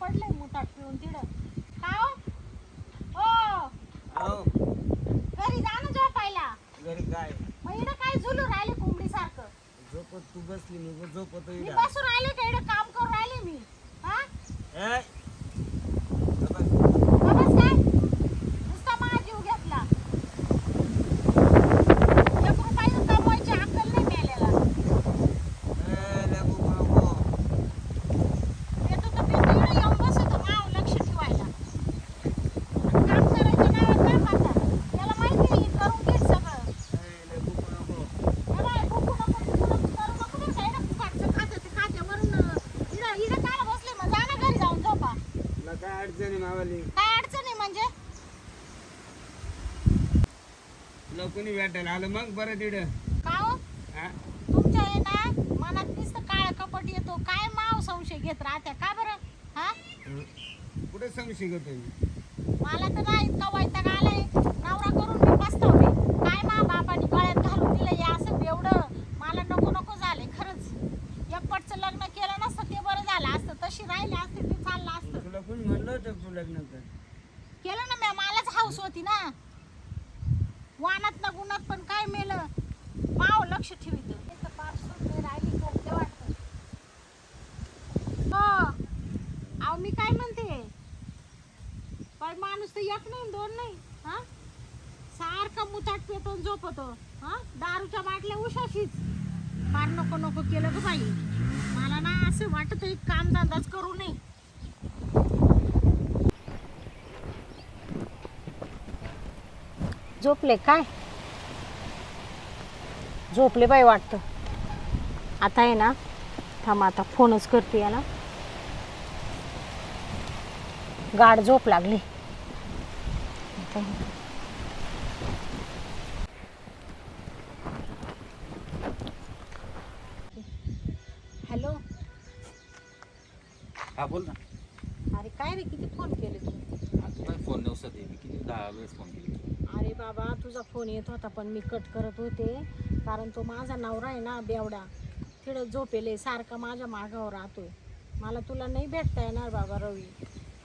पडलंय मुताट पिऊन तिड हो? घरी जा ना पाहिला घरी काय मग इकडं काय झुलू राहिले कोंबडी सारखं झोपत तू बसली मी झोपत बसू कोणी भेटायला आलं? मग बरं तिड का हो? तुमच्या आहे ना मनात नुसतं काळ कपट येतो. काय माव संशय घेत राहत्या? का बरं? हा? कुठे संशय घेतो मी? मला तर नाही इतका वैताग आलाय. नवरा करून मी पस्तावते काय मा बापाने गळ्यात घालून दिलं हे असं एवढं मला नको नको झाले खरंच. एकपटचं लग्न केलं नसतं ते बरं झालं असतं. तशी राहिले असते ते चाललं असतं. तुला कोणी म्हणलं होतं तू लग्न कर? केलं ना मी मलाच हाऊस होती ना. वानात ना गुणात पण काय मेलं? माव लक्ष ठेवित. राहिली वाटतं? हो. अहो मी काय म्हणते? पण माणूस तर एक नाही दोन नाही हा? सारखा मुताट पेतो झोपतो हा? दारूच्या बाटल्या उशाशीच. फार नको नको केलं ग बाई. मला ना असं वाटत एक काम धंदाच करू नये. झोपले काय? झोपले बाई वाटतं. आता आहे ना थांब आता फोनच करते याला. गाड झोप लागली. हॅलो. हा बोल ना. अरे काय रे किती फोन केले तू? आता काय फोन नव्हता मी किती दहा वेळेस फोन केले. अरे बाबा तुझा फोन येत होता पण मी कट करत होते. कारण तो माझा नवरा आहे ना बेवडा. तिकडं झोपेले सारखा माझ्या मागावर राहतोय. मला तुला नाही भेटता येणार बाबा रवी.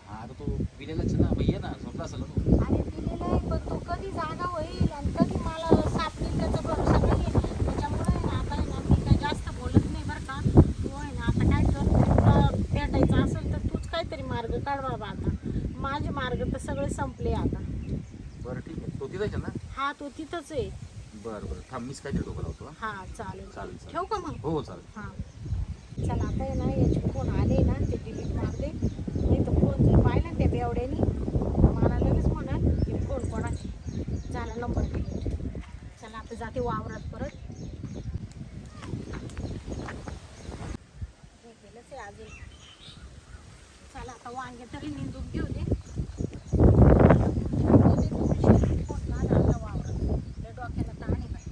हा आता तो पिलेलाच ना मग ये ना झोपला असेल ना तो. अरे दिलेला आहे पण तो कधी जागा होईल आणि कधी मला सापडेल त्याचा भरोसा नाही त्याच्यामुळे ना आता आहे ना मी काही जास्त बोलत नाही बरं का. तू आहे ना आता काय कर तुला भेटायचं असेल तर तूच काहीतरी मार्ग काढ बाबा आता. माझे मार्ग तर सगळे संपले आता बरं ठीक आहे तो तिथं ना हा तो तिथंच आहे. बरं बरं. थांब मीच काहीतरी डोकं लावतो हा. हा चालेल. चालेल चालेल. ठेवू का मग? हो हो चालेल. हां. चला आता आहे ना याचे फोन आले ना ते डिलीट मार दे नाही तर फोन जर पाहिला ना त्या बेवड्यानी मला लगेच म्हणाल की फोन कोणाची? झाला नंबर डिलीट चला आता जाते वावरात परत. हे आहे अजून. चला आता वांगे तरी निंदून घेऊ दे फोन माझा आला वावरात त्या डोक्याला ताण आहे बाई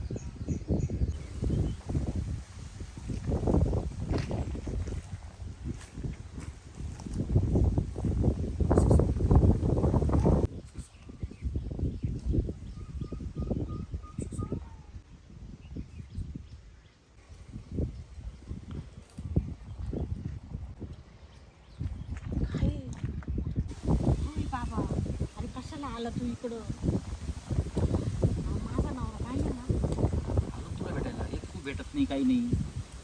काय होय बाबा अरे कशाला आला तू इकडं. माझा नवरा पाहिजे ना. तुला भेटायला एक तू भेटत नाही काही नाही.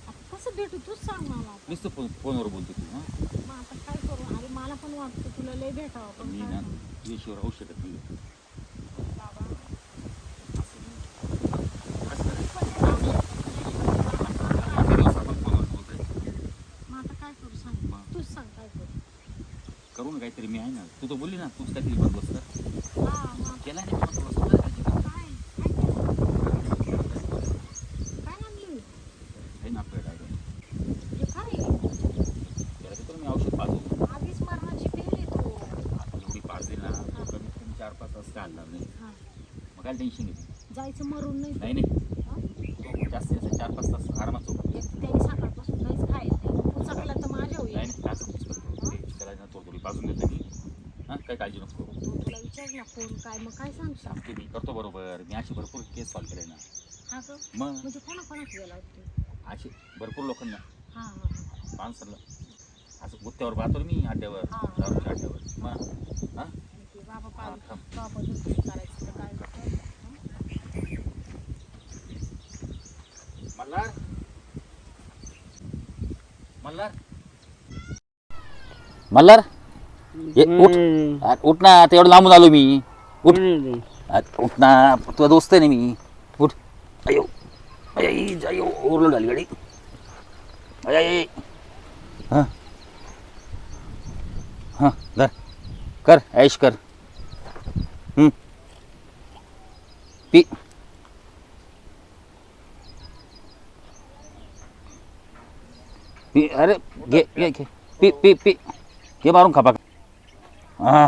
आता कसं भेटू? तूच सांग मला आता. नुसतं फोन फोनवर बोलतो तू हा. मग आता काय करू? अरे मला पण वाटतं तुला लय भेटावं पण मी काय ना करू? तुझ्याशिवाय राहू शकत नाही. बाबा. असं नाही. पण ते राहू शकत इतके दिवस आपण फोनवर बोलतोय. मग आता काय करू? सांग. मग. तूच सांग काय करू. करू ना काहीतरी मी आहे ना. तू तर बोलली ना तूच काहीतरी कर केला नाही पण थोडंसं बरं का आहे ना आपल्याकडे आहे. त्याला मी औषध पाजू आधीच मरणाची पेल आहे तू आता एवढी पाजली ना तो कमीत कमी चार पाच तास नाही. हा. मग काय टेन्शन जायचं मरून नाही. नाही नाही? तो जास्तीत जास्त चार पाच तास आरामात झोप एक त्याने सकाळपासून काहीच खायला नाही उचकला तर माझ्या होईल नाही नाही असं कुछ करतो त्याला ना थोडी थोडी पाजून देतो मी हां काही काळजी नको करू. तो तुला विचारला फोन काय मग काय सांगशील? सांगते मी करतो बरोबर. मी अशी भरपूर केस सॉल्व केले ना. हा ग मग? म्हणजे कोणा कोणाच गेला होता असे भरपूर लोकांना. हा हा. माणसाला. असं गुत्त्यावर पाहतो ना मी अड्ड्यावर हा. दारूच्या अड्ड्यावर मग? हां? आणि ते बाबा हा, पाहिजे थांब. बाबा दुसरी करायचं तर काय करतो? मल्हार? मल्हार? मल्हार? ये, उठ. आ, उठ ना आता एवढं लांबून आलो मी. उठ. आ, उठ ना तुझा दोस्त आहे ना मी. उठ. अयो. अय, अय, ओरलो झाली गाडी. अय. हां. हां धर कर ऐश कर. हम्म. पी. पी अरे घे घे घे. पी पी पी. घे मारून खापा हां.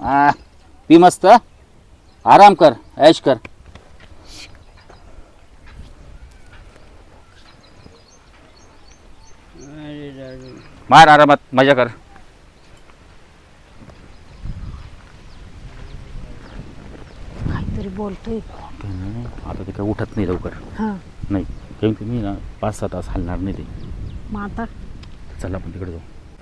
हां. पी मस्त. आराम कर ऐश कर. मार आरामात मजा कर. काहीतरी बोलतोय. आता ते काय उठत नाही लवकर. हा. नाही. कारण की मी ना पाच सहा तास हलणार नाही ते. मग आता? चला आपण तिकडे जाऊ.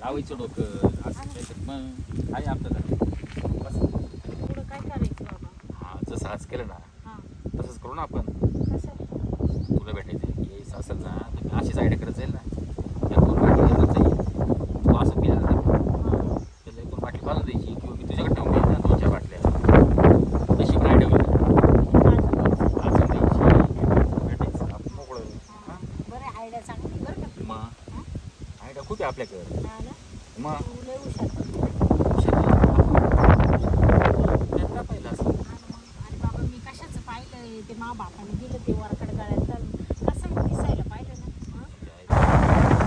लावायचं डोकं असं काहीतरी. मग आहे आपल्याला बस. काय करायचं बाबा? हा जसं आज केलं ना हा. तसंच करू ना आपण. कसं? तुला भेटायचं यायचं असेल ना तर मी अशीच आयडिया करत जाईल ना. या दोन बाटली घेऊन जाईल तू असं पिला ना. हा. त्याला एक दोन बाटली पालून द्यायची किंवा मी तुझ्याकडे ठेवून देईन ना दोन चार बाटल्या. तशी पण आयडिया होईल. अजून द्यायची. भेटायचं. आपण मोकळं. हां. बरं आयडिया चांगली बरं का. मग? आयडिया खूप आहे आपल्याकडे हा ना? मग तू लय हुशार. त्यात काय पाहिलं असं हा ना मग. अरे बाबा मी कशाचं पाहिलंय ते मा बापाने दिलं ते वरकड गळ्यात घालून कसं दिसायला पाहिलं ना हा?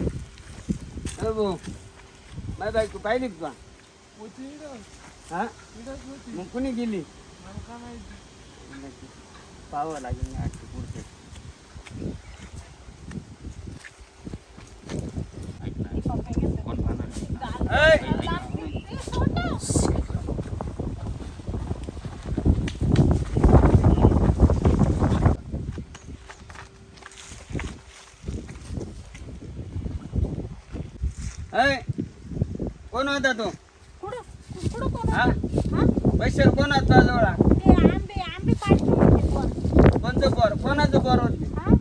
अरे भाऊ माझी बायको पाहिली का हा मग कुणी गेली पाहावं लागेल ना आजची पुढचे ऐक ना ते पप्पा घेतात. कोण पाहणार ऐ! गाल- गाल- ते सोड ना. कोण होता तो? कुठं कुठं कोण हा होतं? हा? पैशाला कोण होता जवळ ते आंबे आंबे. कोणतं पोर. कोणाचं पोर? होते हा?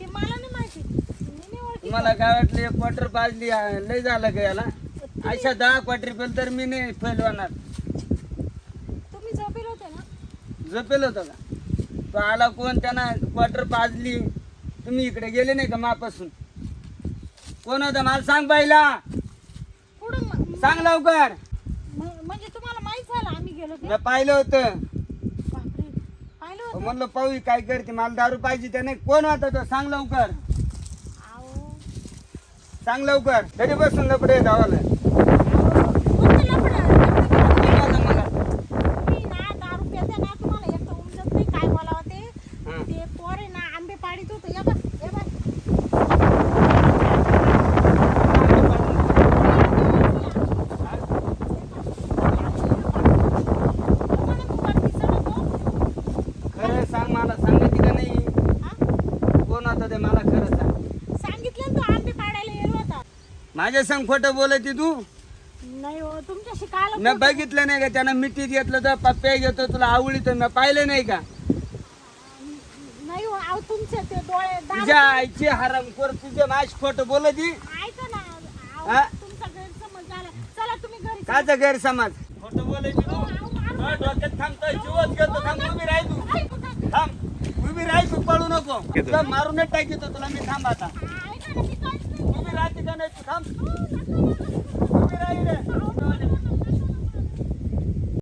ते मला नाही माहिती. मी नाही ओळखी मला काय वाटलं एक क्वार्टर पाजली आ, लय झालं का याला? अशा दहा क्वार्टर पेल तर मी नाही फेल होणार. तुम्ही झोपेल होते ना? झोपेल होतं का? तो आला कोण? त्यांना क्वार्टर पाजली. तुम्ही इकडे गेले नाही का मापासून? कोण होतं? मला सांग पाहिला कुठं म- सांग लवकर. म- म्हणजे तुम्हाला माहीत झालं आम्ही गेलो ते मी पाहिलं होतं. बापरे. पाहिलं होतं? म्हणलं पाहू ही काय करते. मला दारू पाहिजे त्या नाही. कोण होता तो? सांग लवकर. अहो सांग लवकर. तरी बसून लपडे धावाला कोणतं लफडं? लफडं कोण होतं मला तुम्ही ना दारू पिता ना तुम्हाला एक तर उमजत नाही काय बोलावं ते हं. ते पोर आहे ना आंबे पाडीत होतं या बघ या बघ तुम्हाला तू वरती चढवतो? खरं सांग मला सांगायची का नाही हा? कोण होता ते मला खरं सांग सांगितलं ना तू आंबे पाडायला होता माझ्या संग खोटं बोलायची तू? नाही हो तुमच्याशी काल मी बघितलं नाही का? त्यानं मिठीत घेतलं तर पप्प्या घेतो तुला आवडीत मी पाहिलं नाही का? नाही हो अहो तुमचे ते डोळे दारू- तुझ्या आईची हराम खोर तुझ्या माझ खोटं बोलती ऐका ना अहो, हा? तुमचा गैरसमज झाला. चला तुम्ही घरी काचा गैरसमज? खोटं बोलायची तू? हा, डोक्यात थांबतोय जीवच घेतो थांब उभी राह तू. ऐका थांब. उभी राह पळू नको. तुला मारूनच टाकीतो तुला मी थांब आता. उभी राहते का नाही? तू थांब उभी राही